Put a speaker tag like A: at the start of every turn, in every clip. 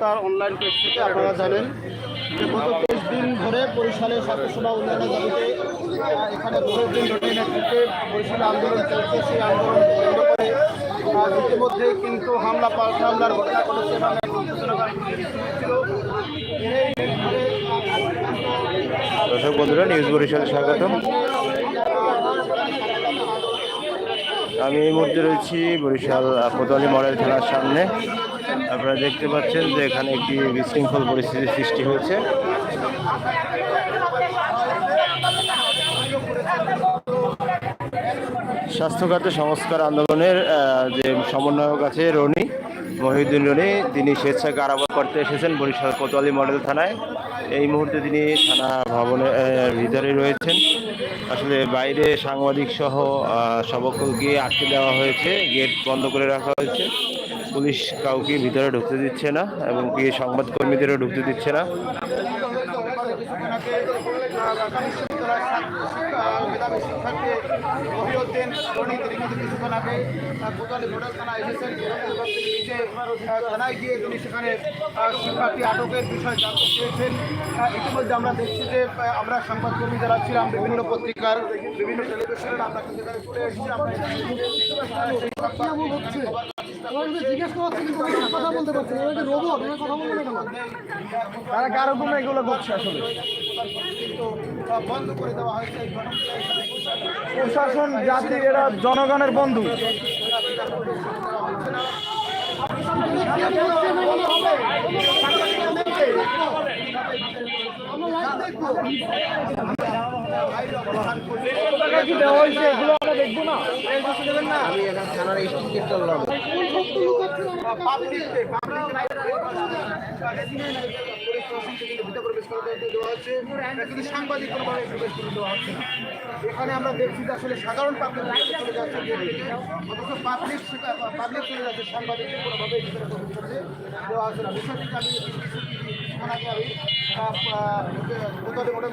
A: তার online page থেকে আপনারা জানেন গত তেইশ দিন ধরে বরিশালের স্বাস্থ্যসেবা উন্নয়নের দাবিতে এখানে বহুদিন ধরে নেতৃত্বে বরিশালে আন্দোলন চলছে। সেই আন্দোলন কেন্দ্র করে কিন্তু হামলা পাল্টা হামলার ঘটনা ঘটেছে
B: দর্শক বন্ধুরা নিউজ বরিশালে স্বাগতম। আমি এই মুহূর্তে রয়েছি বরিশাল কোতোয়ালি মডেল থানার সামনে। আপনারা দেখতে পাচ্ছেন যে এখানে একটি বিশৃঙ্খল পরিস্থিতির সৃষ্টি হয়েছে। স্বাস্থ্য খাতে সংস্কার আন্দোলনের যে সমন্বয়ক আছে রনি মহিউদ্দিন তিনি স্বেচ্ছায় কারাবার করতে এসেছেন বরিশাল কোতোয়ালি মডেল থানায়। এই মুহূর্তে তিনি থানা ভবনের ভিতরে রয়েছেন। আসলে বাইরে সাংবাদিক সহ সবককে আটকে দেওয়া হয়েছে, গেট বন্ধ করে রাখা হয়েছে। পুলিশ কাউকে ভিতরে ঢুকতে দিচ্ছে না, এবং কি সংবাদকর্মীদেরও ঢুকতে দিচ্ছে না।
A: কিছুক্ষণ গিয়ে তিনি সেখানে শিক্ষার্থী আটকের ইতিমধ্যে আমরা দেখছি যে আমরা সংবাদকর্মী যারা ছিলাম বিভিন্ন পত্রিকার বিভিন্ন টেলিভিশনের আমরা কিন্তু এসেছি আমরা তারা কারও কোনো এগুলো করছে আসলে।
C: প্রশাসন জাতির এরা জনগণের বন্ধু। দেওয়া হয়েছে এগুলো? দেখব না।
A: আমি এখন থানার সাংবাদিক দেওয়া হচ্ছে এখানে আমরা দেখছি যে আসলে সাধারণ পাবলিক চলে যাচ্ছে অথচ পাবলিক পাবলিক চলে যাচ্ছে সাংবাদিকদের কোনোভাবে দেওয়া হচ্ছে না। বিষয়টিকে আমি আগে আমি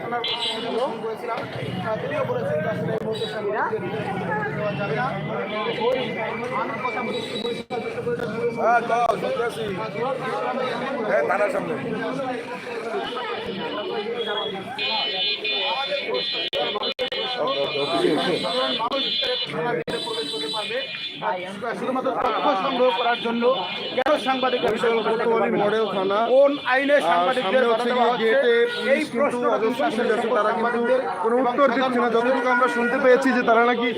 A: থানার ফোন করেছিলাম তিনিও বলেছেন যে আসলে এই মুহূর্তে সাংবাদিকদের ভিতরে প্রবেশ করতে দেওয়া যাবে না ওই আমি কথা বলছি পরিষ্কার করতে বলেছেন শুধুমাত্র তথ্য সংগ্রহ করার জন্য কেন সাংবাদিকরা
C: মডেল থানা।
A: কোন আইনে সাংবাদিকদের
C: সামনে
A: বাধা
C: হচ্ছে
A: দেওয়া
C: গিয়ে
A: হচ্ছে
C: গেটে
A: এই
C: তারা কিন্তু কোনো উত্তর
A: সাধারণ
C: দিচ্ছে না যতটুকু আমরা শুনতে পেয়েছি যে তারা নাকি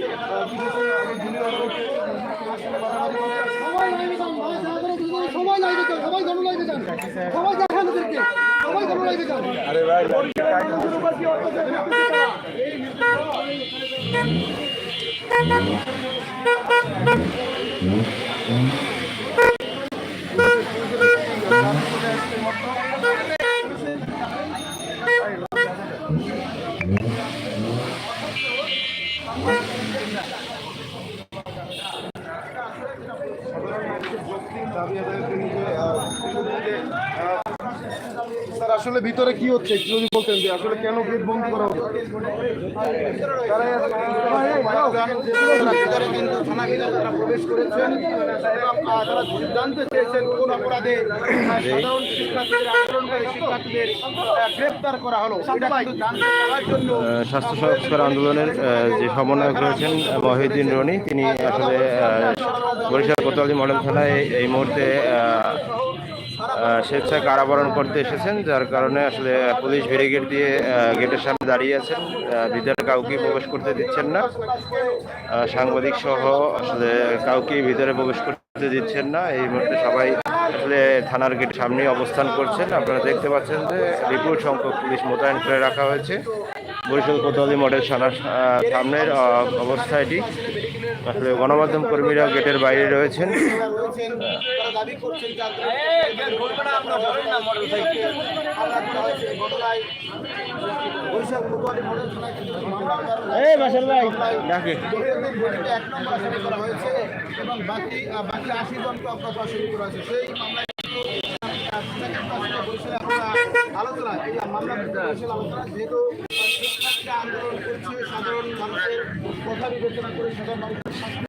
D: সবাই লাইভে যান সবাই জন লাইভে যান সবাই দেখান ওদেরকে সবাই জন লাইভে যান
C: দাবি আদায়ের জন্য যে, আহ, যে, আহ, স্যার আসলে ভিতরে কি হচ্ছে? একটু যদি বলতেন যে আসলে কেন গেট বন্ধ করা হলো?
A: ভিতরে কিন্তু থানা ভিতরে তারা প্রবেশ করেছেন এবং আহ, তারা জানতে চেয়েছেন কোন অপরাধে সাধারণ শিক্ষার্থীদের আন্দোলনকারী শিক্ষার্থীদের গ্রেপ্তার করা হলো। এটা কিন্তু জানতে চাওয়ার জন্য
B: স্বাস্থ্য সংস্কার আন্দোলনের যে সমন্বয়ক রয়েছেন মহিউদ্দিন রনি তিনি আসলে বরিশাল কোতোয়ালি মডেল থানায় এই- মুহূর্তে স্বেচ্ছায় কারাবরণ করতে এসেছেন, যার কারণে আসলে পুলিশ ব্যারিকেড দিয়ে গেটের সামনে দাঁড়িয়ে আছেন। ভিতরে কাউকে প্রবেশ করতে দিচ্ছেন না। সাংবাদিক সহ আসলে কাউকে ভিতরে প্রবেশ করতে দিচ্ছেন না। এই মুহূর্তে সবাই আসলে থানার গেটের সামনে অবস্থান করছেন। আপনারা দেখতে পাচ্ছেন যে বিপুল সংখ্যক পুলিশ মোতায়েন করে রাখা হয়েছে। বরিশাল কোতোয়ালি মডেল সামনের অবস্থা এটি। আসলে গণমাধ্যম কর্মীরা গেটের বাইরে রয়েছেন।
A: এবং বাকি বাকি আশি জনকে অজ্ঞাত আসামি করা হয়েছে সেই মামলায় এই মামলা আলোচনা যেহেতু আন্দোলন করছে সাধারণ মানুষের কথা বিবেচনা করে সাধারণ মানুষ